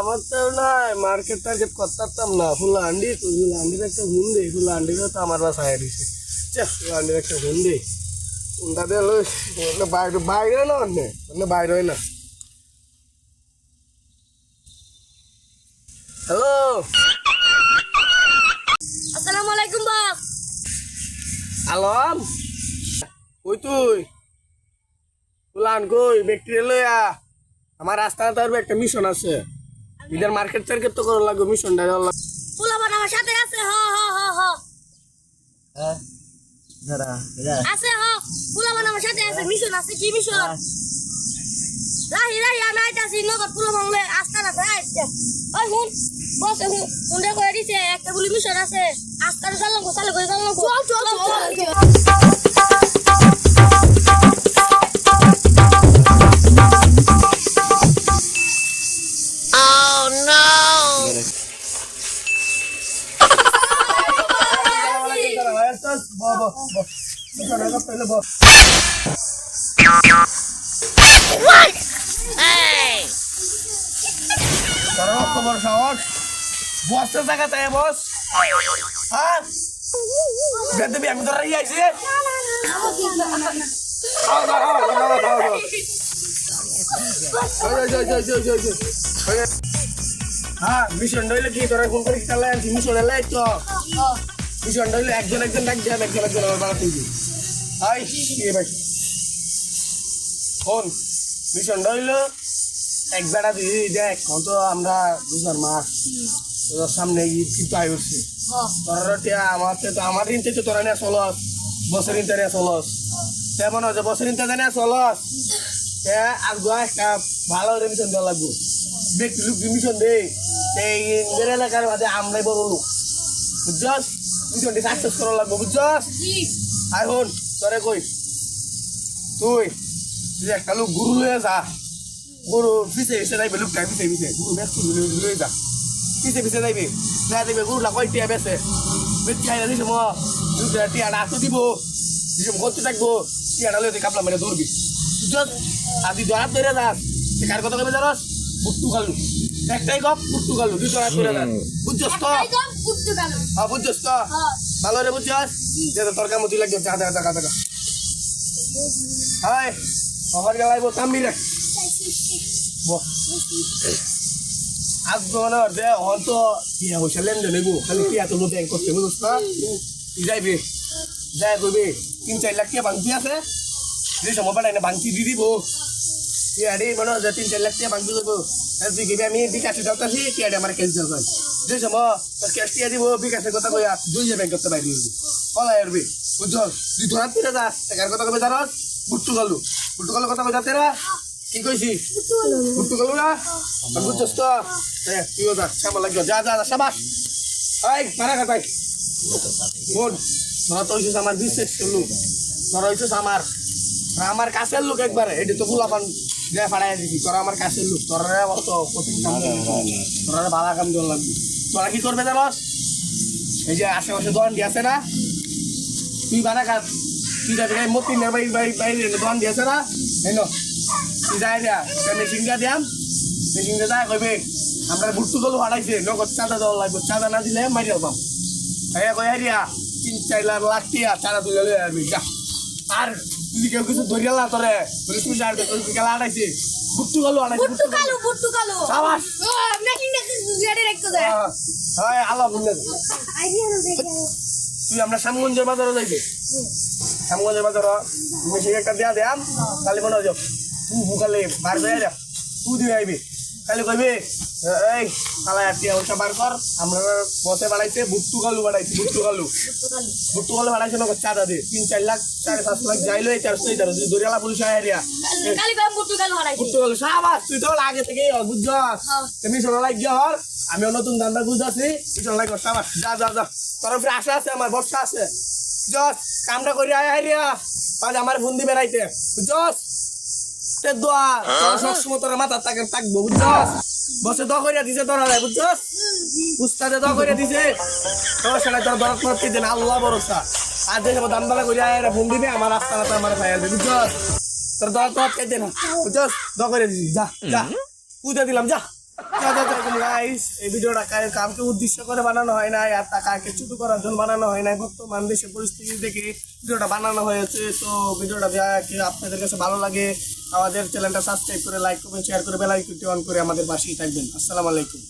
আমার তো নাই। মার্কেট করতাম না। ফুল আন্ডি তো একটা ঘুম দে ফুল আন্ডির আমার বাসায় দিছে। বাইরে না অন্য? হ্যালো? আসসালামু আলাইকুম বাপ আলম? ওই তুই? ফুলান কই ব্যক্তি লইয়া আমার রাস্তা তার একটা মিশন আছে। ইদার মার্কেট টার্গেট তো করা লাগবে মিশনটা পোলাপান আমার সাথে আছে হ হ হ হ। হ্যাঁ দাদা দাদা আছে হ। পোলাপান আমার সাথে আছে মিশন আছে কি মিশন রাহি রাহি আমি আইতাছি নগদ পোলাপান লয়ে আস্তা না আইতে ওই হুন বস হুন হুন্ডা করে দিছে একটা বলি মিশন আছে। আস্তা চালাম চালু করে চালাম চল চল। তোমার সাহস বসতে জায়গা তাই বস হ্যাঁ বেদবি আমি ইয়ে আইছি। হ্যাঁ মিশন ডইলে কি তোরা ফোন করে খেলা মিশন এলাই তো মিশন ডইলে একজন একজন ডাক একজন একজন আবার বাড়াতে দিবি হাই কি ভাই। ফোন মিশন ডইলে এক বেড়া দিদি দেখ কত আমরা দুজন মাস তোর সামনে ঈদ কিন্তু আয় উঠছে তোরা আমার তো আমার তো তোরা নিয়ে চলস বছর ঋণ নিয়ে চলস তেমন হচ্ছে বছর ঋণ নিয়ে চলস তে আর গোয়া একটা ভালো রেমিশন দেওয়া লাগবো। ব্যক্তি লোক মিশন দে। এই এলাকার মাঝে আমরাই বড় লোক। মিশনটি সাকসেস করা লাগবো, বুঝছস? আয় হন, তোরে কই? তুই তুই একটা লোক গুরু লয়ে যা। গরু পিছে পিছে যাইবে লোকটা পিছে পিছে। গরু ব্যস্ত লয়ে যা। পিছে পিছে যাইবে, যা দেখবে গরু লাগ টিয়া বেছে। বেচি আইনা দিছে মো দুটা টিয়াটা দিব। দিছে করতে থাকব। টিয়াটা লয়ে কাপলা মেরে ধরবি। বুঝছস? আদি ধরা ধরে যাস। সে কার কথা কবে জানাস? পুট্টু খালু। একটাই গপ পুট্টু খালু দুটো হাত ধরে যাস বুঝছস তো? হ্যাঁ বুঝছস তো? ভালো রে বুঝছস? যে তরকার মতি লাগবে চা দেখা দেখা দেখা হাই আমার গেলাই বো রে। বো আজ মনে হয় যে হয়তো ইয়ে হয়েছে লেনদেন নেব খালি কি এত মধ্যে করতে বুঝছ না যাইবি? যাই করবি তিন চার লাখ টাকা বাংতি আছে। যে সময় পাঠাই না দি দিব। টিয়াডি মনে হয় তিন চার লাখ দেবো তুই কিবি আমি বিকাশে যাচ্ছি টিয়াডি আমার ক্যাশ দেওয়া হয় যে সময় তোর ক্যাশ টিয়া দিব বিকাশের কথা কইয়া দুই যে ব্যাংক করতে পারবি কলাই আসবি বুঝছ তুই ধরা তুই যা টাকার কথা কবে জানাস বুট্টু গালু বুট্টু গালু কথা কই যাতে রা কি কইছি বুট্টু গালু না বুঝছস তো তুইও যা সামা লাগবে যা যা যা সাবাস এই মারা খাতাই বোন তোরা তো হইছিস আমার বিশ্বাস লোক তোরা হইছিস আমার আমার কাছের লোক একবারে এটি তো ফুলাপান দেয়া ফাড়াই দিছি তোরা আমার কাছের লোক তোরা অত কঠিন কাম তোরা ভালো কাম দেওয়া লাগবে তোরা কি করবে জানস এই যে আশেপাশে দোকান দিয়ে আছে না? তুই বানা খা তুই যাবি এই মতিনের বাড়ি বাড়ি বাইরে দোকান দিয়ে আছে না? এই তুই যাই দিয়া মেশিন দিয়া দিয়াম। মেশিন দিয়ে যায় কইবে আমরা বুট্টু গলু হারাইছে নগদ চাঁদা দেওয়া লাগবে। চাঁদা না দিলে মারি পাম এই কই হারিয়া তিন চার লাখ লাখ টিয়া চাঁদা তুলে লই যা। আর কেউ কিছু ধরিয়ালা তোরে পুলিশ পুলিশ আর গেলা হারাইছে বুট্টু গলু হারাইছে বুট্টু কালু বুট্টু কালু। সাবাস। রাখতে হয় আল্লাহ বুঝলে তুই আমরা শ্যামগঞ্জের বাজারে যাইবে। শ্যামগঞ্জের বাজার মেশিন একটা দেয়া দেয়াম কালি মনে হয় তুই বুকালে বার তুই দিয়ে আইবি। কালি কইবি এই কালা আটিয়া ওটা বার কর আমরা বসে বাড়াইছে বুট্টু কালু বাড়াইছি বুট্টু কালু বুট্টু কালু বাড়াইছে নগদ চাঁদা দিয়ে তিন চার লাখ চার পাঁচ লাখ যাইলো এই চারশো এই তুই দরিয়ালা পুলিশ কম বুট্টু কালু সাবাস তুই তো আগে থেকে বুঝছ? তুমি শোনা লাগ হর আমিও নতুন দান্দা বুঝাছি তুই শোনা লাগ সাবাস যা যা যা। তোর উপরে আশা আছে আমার ভরসা আছে। জস কামটা করি আয় আইরিয়া পাঁচ আমার ফোন রাইতে বুঝছস তে দোয়া। তোর সবসময় তোর মাথা তাকে থাকব বুঝছস? বসে দোয়া করিয়া দিছে তোরা রে বুঝছস? উস্তাদে দোয়া করিয়া দিছে। তোর সেটা তোর দরদ মত কি দেন আল্লাহ ভরসা। আর যে সব দাম দালা করিয়া আয় ফোন দিবে আমার রাস্তা রাস্তা আমার খাই আসবে বুঝছস? তোর দরদ মত দেন বুঝছস? দোয়া করিয়া দিছি যা যা। পূজা দিলাম যা। উদ্দেশ্য করে বানানো হয় নাই আর তা কাকে করার জন্য বানানো হয় নাই। পরিস্থিতি দেখে বানানো হয়েছে। তো ভিডিওটা আপনাদের কাছে ভালো লাগে, আমাদের চ্যানেলটা সাবস্ক্রাইব করে লাইক করে শেয়ার করে বেল অন করে আমাদের পাশেই থাকবেন। আসসালামু আলাইকুম।